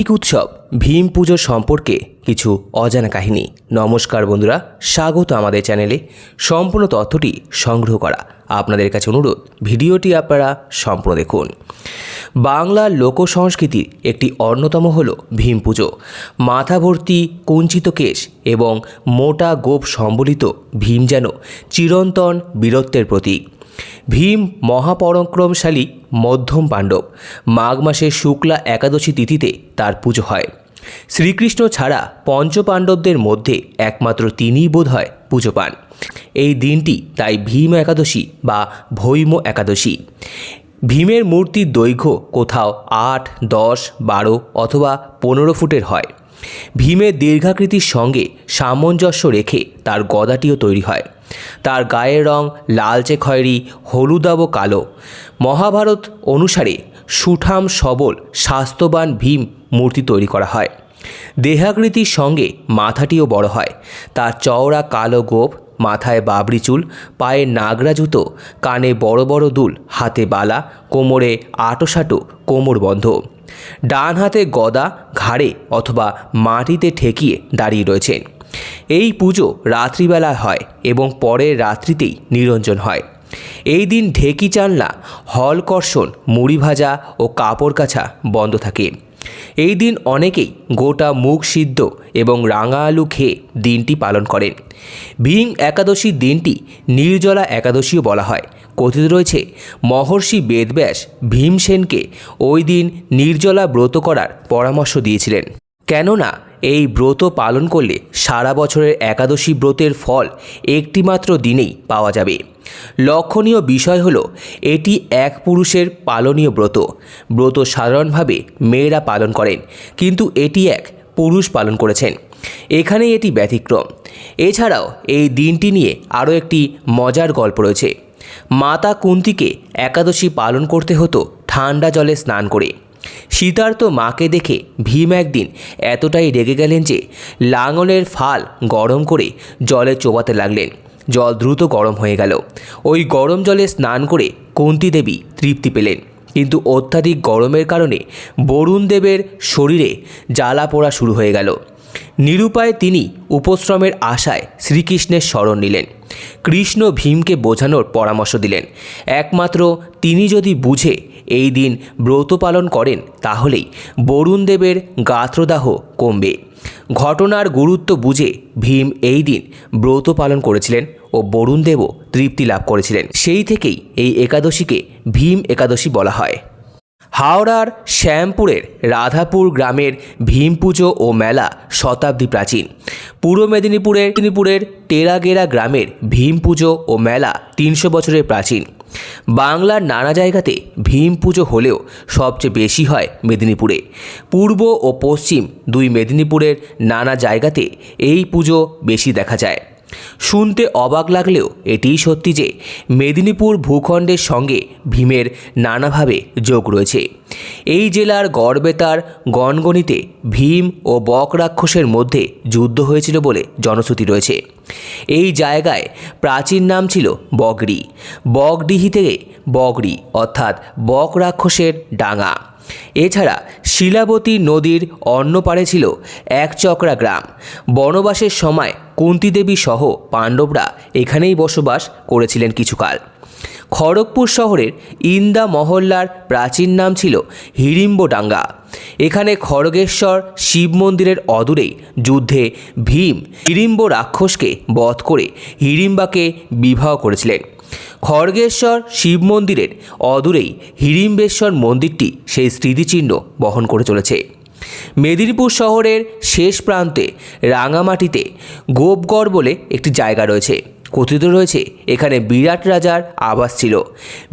কার্তিক উৎসব, ভীম পুজো সম্পর্কে কিছু অজানা কাহিনী। নমস্কার বন্ধুরা, স্বাগত আমাদের চ্যানেলে। সম্পূর্ণ তথ্যটি সংগ্রহ করা আপনাদের কাছে অনুরোধ, ভিডিওটি আপনারা সম্পূর্ণ দেখুন। বাংলার লোক সংস্কৃতির একটি অন্যতম হল ভীম পুজো। মাথা ভর্তি কুঞ্চিত কেশ এবং মোটা গোপ সম্বলিত ভীম যেন চিরন্তন বীরত্বের প্রতীক। ভীম মহাপরাক্রমশালী মধ্যম পাণ্ডব। মাঘ মাসের শুক্লা একাদশী তিথিতে তার পুজো হয়। শ্রীকৃষ্ণ ছাড়া পঞ্চপাণ্ডবদের মধ্যে একমাত্র তিনিই বোধ হয় পুজো পান। এই দিনটি তাই ভীম একাদশী বা ভৈম একাদশী। ভীমের মূর্তির দৈর্ঘ্য কোথাও আট, দশ, বারো অথবা পনেরো ফুটের হয়। ভীমের দীর্ঘাকৃতির সঙ্গে সামঞ্জস্য রেখে তার গদাটিও তৈরি হয়। তার গায়ের রং লালচে খয়েরি হলুদাব কালো। মহাভারত অনুসারে সুঠাম সবল, স্বাস্থ্যবান ভীম মূর্তি তৈরি করা হয়। দেহাকৃতির সঙ্গে মাথাটিও বড় হয়। তার চওড়া কালো গোপ, মাথায় বাবরি চুল পায়ে নাগরা জুতো, কানে বড় বড় দুল, হাতে বালা, কোমরে আটোসাটো, কোমর বন্ধ। ডান হাতে গদা, ঘাড়ে অথবা মাটিতে ঠেকিয়ে দাঁড়িয়ে রয়েছেন। এই পুজো রাত্রিবেলা হয় এবং পরের রাত্রিতেই নিরঞ্জন হয়। এই দিন ঢেকি চানলা হলকর্ষণ মুড়ি ভাজা ও কাপড় কাছা বন্ধ থাকে। এই দিন অনেকেই গোটা মুখ সিদ্ধ এবং রাঙা আলু খেয়ে দিনটি পালন করেন। ভীম একাদশীর দিনটি নির্জলা একাদশীও বলা হয়। কথিত রয়েছে, মহর্ষি বেদব্যাস ভীমসেনকে ওই দিন নির্জলা ব্রত করার পরামর্শ দিয়েছিলেন। কেননা, এই ব্রত পালন করলে সারা বছরের একাদশী ব্রতের ফল একটিমাত্র দিনেই পাওয়া যাবে। লক্ষণীয় বিষয় হলো, এটি এক পুরুষের পালনীয় ব্রত। ব্রত সাধারণভাবে মেয়েরা পালন করেন, কিন্তু এটি এক পুরুষ পালন করেছেন। এখানে এটি ব্যতিক্রম। এছাড়াও এই দিনটি নিয়ে আরও একটি মজার গল্প রয়েছে। মাতা কুন্তিকে একাদশী পালন করতে হতো ঠান্ডা জলে স্নান করে। শীতার্ত মাকে দেখে ভীম একদিন এতটাই রেগে গেলেন যে লাঙলের ফাল গরম করে জলে চোবাতে লাগলেন। জল দ্রুত গরম হয়ে গেল। ওই গরম জলে স্নান করে কুন্তি দেবী তৃপ্তি পেলেন। কিন্তু অত্যাধিক গরমের কারণে বরুণ দেবের শরীরে জ্বালা পোড়া শুরু হয়ে গেল। নিরুপায় তিনি উপশ্রমের আশায় শ্রীকৃষ্ণের শরণ নিলেন। কৃষ্ণ ভীমকে বোঝানোর পরামর্শ দিলেন। একমাত্র তিনি যদি বুঝে এই দিন ব্রত পালন করেন, তাহলেই বরুণ দেবের গাত্রদাহ কমবে। ঘটনার গুরুত্ব বুঝে ভীম এই দিন ব্রত পালন করেছিলেন ও বরুণ দেবও তৃপ্তি লাভ করেছিলেন। সেই থেকেই এই একাদশীকে ভীম একাদশী বলা হয়। হাওড়ার শ্যামপুরের রাধাপুর গ্রামের ভীম পুজো ও মেলা শতাব্দী প্রাচীন। পূর্ব মেদিনীপুরের মেদিনীপুরের টেরাগেরা গ্রামের ভীম পুজো ও মেলা তিনশো বছরের প্রাচীন। বাংলার নানা জায়গাতে ভীম পুজো হলেও সবচেয়ে বেশি হয় মেদিনীপুরে। পূর্ব ও পশ্চিম দুই মেদিনীপুরের নানা জায়গাতে এই পুজো বেশি দেখা যায়। শুনতে অবাক লাগলেও এটিই সত্যি যে মেদিনীপুর ভূখণ্ডের সঙ্গে ভীমের নানাভাবে যোগ রয়েছে। এই জেলার গড়বেতার গণগণিতে ভীম ও বক রাক্ষসের মধ্যে যুদ্ধ হয়েছিল বলে জনশ্রুতি রয়েছে। এই জায়গায় প্রাচীন নাম ছিল বগরি বগডিহি থেকে বগরি অর্থাৎ বক রাক্ষসের ডাঙা। এছাড়া শিলাবতী নদীর অন্য পাড়ে ছিল একচক্রা গ্রাম। বনবাসের সময় কুন্তিদেবী সহ পাণ্ডবরা এখানেই বসবাস করেছিলেন কিছুকাল। খড়গপুর শহরের ইন্দা মহল্লার প্রাচীন নাম ছিল হিড়িম্বডাঙ্গা এখানে খড়গেশ্বর শিব মন্দিরের অদূরেই যুদ্ধে ভীম হিড়িম্ব রাক্ষসকে বধ করে হিড়িম্বাকে বিবাহ করেছিলেন। খড়গেশ্বর শিব মন্দিরের অদূরেই হিড়িম্বেশ্বর মন্দিরটি সেই স্মৃতিচিহ্ন বহন করে চলেছে। মেদিনীপুর শহরের শেষ প্রান্তে রাঙামাটিতে গোপগড় বলে একটি জায়গা রয়েছে। কথিত রয়েছে, এখানে বিরাট রাজার আবাস ছিল।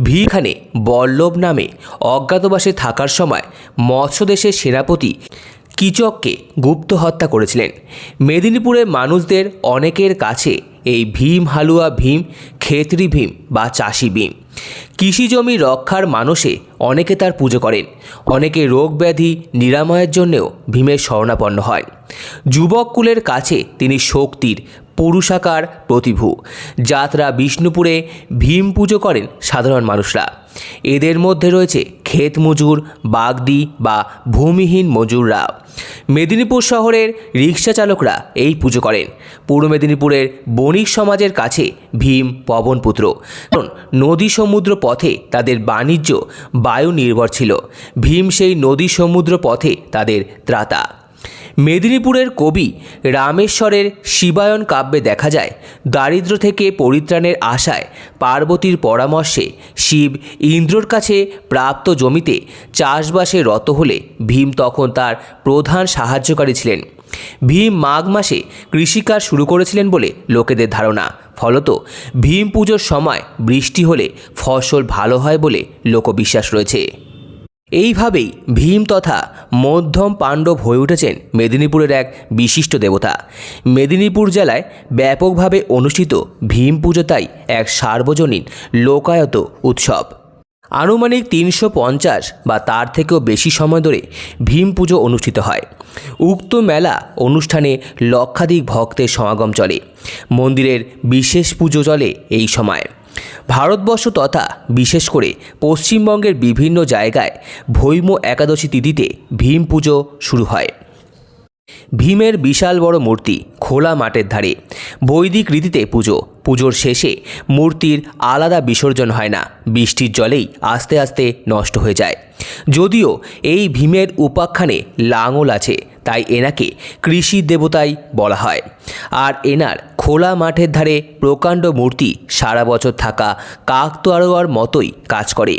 ভিখানে বল্লভ নামে অজ্ঞাতবাসে থাকার সময় মৎস্যদেশের সেনাপতি কিচককে গুপ্ত হত্যা করেছিলেন। মেদিনীপুরের মানুষদের অনেকের কাছে এই ভীম হালুয়া ভীম খেতরি ভীম বা চাষি ভীম। কৃষি জমি রক্ষার মানুষে অনেকে তার পুজো করেন। অনেকে রোগ ব্যাধি, নিরাময়ের জন্যেও ভীমের শরণাপন্ন হয়। যুবক কুলের কাছে তিনি শক্তির পুরুষাকার প্রতিভু। যাত্রা বিষ্ণুপুরে ভীম পুজো করেন সাধারণ মানুষরা। এদের মধ্যে রয়েছে ক্ষেত মজুর, বাগদি বা ভূমিহীন মজুররা। মেদিনীপুর শহরের রিক্সা চালকরা এই পুজো করেন। পূর্ব মেদিনীপুরের বণিক সমাজের কাছে ভীম পবনপুত্র। নদী সমুদ্র পথে তাদের বাণিজ্য বায়ু নির্ভর ছিল। ভীম সেই নদী সমুদ্র পথে তাদের ত্রাতা। মেদিনীপুরের কবি রামেশ্বরের শিবায়ন কাব্যে দেখা যায়, দারিদ্র থেকে পরিত্রাণের আশায় পার্বতীর পরামর্শে শিব ইন্দ্রর কাছে প্রাপ্ত জমিতে চাষবাসে রত হলে ভীম তখন তার প্রধান সাহায্যকারী ছিলেন। ভীম মাঘ মাসে কৃষিকাজ শুরু করেছিলেন বলে লোকেদের ধারণা। ফলত ভীম পুজোর সময় বৃষ্টি হলে ফসল ভালো হয় বলে লোকবিশ্বাস রয়েছে। এইভাবেই ভীম তথা মধ্যম পাণ্ডব হয়ে উঠেছেন মেদিনীপুরের এক বিশিষ্ট দেবতা। মেদিনীপুর জেলায় ব্যাপকভাবে অনুষ্ঠিত ভীম পুজো তাই এক সার্বজনীন লোকায়ত উৎসব। আনুমানিক তিনশো পঞ্চাশ বা তার থেকেও বেশি সময় ধরে ভীম পুজো অনুষ্ঠিত হয়। উক্ত মেলা অনুষ্ঠানে লক্ষাধিক ভক্তের সমাগম চলে। মন্দিরের বিশেষ পুজো চলে এই সময়। ভারতবর্ষ তথা বিশেষ করে পশ্চিমবঙ্গের বিভিন্ন জায়গায় ভৈম একাদশী তিথিতে ভীম পুজো শুরু হয়। ভীমের বিশাল বড় মূর্তি খোলা মাঠের ধারে। বৈদিক রীতিতে পুজো। পুজোর শেষে মূর্তির আলাদা বিসর্জন হয় না। বৃষ্টির জলেই আস্তে আস্তে নষ্ট হয়ে যায়। যদিও এই ভীমের উপাখ্যানে লাঙল আছে তাই এনাকে কৃষি দেবতাই বলা হয়। আর এনার খোলা মাঠের ধারে প্রকাণ্ড মূর্তি সারা বছর থাকা কাকতোয়ারোয়ার মতোই কাজ করে।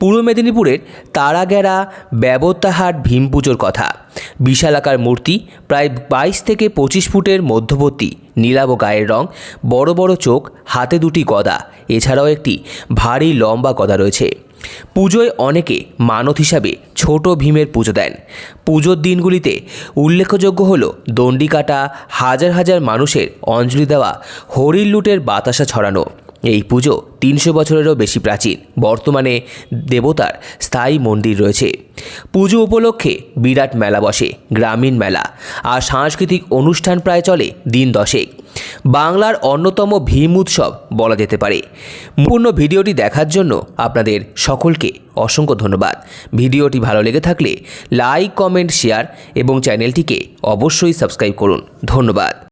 পূর্ব মেদিনীপুরের তারাগেরা ব্যবত্যাহাট ভীম পুজোর কথা। বিশালাকার মূর্তি প্রায় বাইশ থেকে পঁচিশ ফুটের মধ্যবর্তী নীলাভ গায়ের রং, বড় বড় চোখ, হাতে দুটি গদা। এছাড়াও একটি ভারী লম্বা গদা রয়েছে। পুজোয় অনেকে মানত হিসাবে ছোট ভীমের পুজো দেন। পুজোর দিনগুলিতে উল্লেখযোগ্য হল দণ্ডি কাটা, হাজার হাজার মানুষের অঞ্জলি দেওয়া, হরির লুটের বাতাসা ছড়ানো। এই পুজো তিনশো বছরেরও বেশি প্রাচীন। বর্তমানে দেবতার স্থায়ী মন্দির রয়েছে। পুজো উপলক্ষে বিরাট মেলা বসে, গ্রামীণ মেলা। আর সাংস্কৃতিক অনুষ্ঠান প্রায় চলে দিন দশেক। বাংলার অন্যতম ভীম উৎসব বলা যেতে পারে। পূর্ণ ভিডিওটি দেখার জন্য আপনাদের সকলকে অসংখ্য ধন্যবাদ। ভিডিওটি ভালো লেগে থাকলে লাইক, কমেন্ট, শেয়ার এবং চ্যানেলটিকে অবশ্যই সাবস্ক্রাইব করুন। ধন্যবাদ।